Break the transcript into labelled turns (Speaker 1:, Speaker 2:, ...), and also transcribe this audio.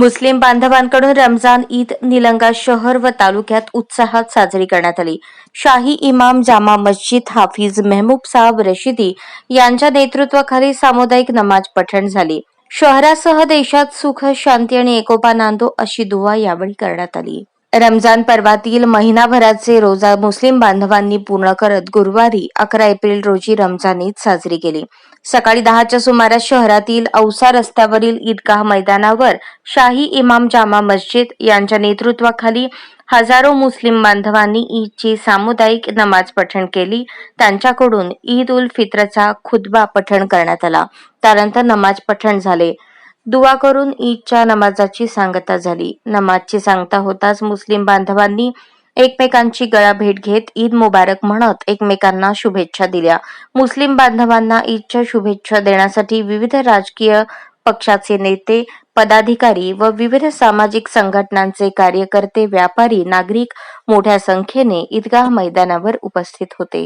Speaker 1: मुस्लिम बांधवांकडून रमजान ईद निलंगा शहर व तालुक्यात उत्साहात साजरी करण्यात आली. शाही इमाम जामा मस्जिद हाफिज मेहबूब साहब रशिदी यांच्या नेतृत्वाखाली सामुदायिक नमाज पठण झाली. शहरासह देशात सुख शांती आणि एकोपा नांदो अशी दुवा यावेळी करण्यात आली. रमजान पर्वातील महिनाभराचे रोजा मुस्लिम बांधवांनी पूर्ण करत गुरुवारी अकरा एप्रिल रोजी रमजान ईद साजरी केली. सकाळी दहाच्या सुमारास शहरातील औसा रस्त्यावरील ईदगाह मैदानावर शाही इमाम जामा मस्जिद यांच्या नेतृत्वाखाली हजारो मुस्लिम बांधवांनी ईदची सामुदायिक नमाज पठण केली. त्यांच्याकडून ईद उल फित्रचा खुतबा पठण करण्यात आला. त्यानंतर नमाज पठण झाले. दुवा करून ईदच्या नमाजाची सांगता झाली. नमाजची सांगता होताच मुस्लिम बांधवांनी एकमेकांची गळा भेट घेत ईद मुबारक म्हणत एकमेकांना शुभेच्छा दिल्या. मुस्लिम बांधवांना ईदच्या शुभेच्छा देण्यासाठी विविध राजकीय पक्षाचे नेते पदाधिकारी व विविध सामाजिक संघटनांचे कार्यकर्ते व्यापारी नागरिक मोठ्या संख्येने ईदगाह मैदानावर उपस्थित होते.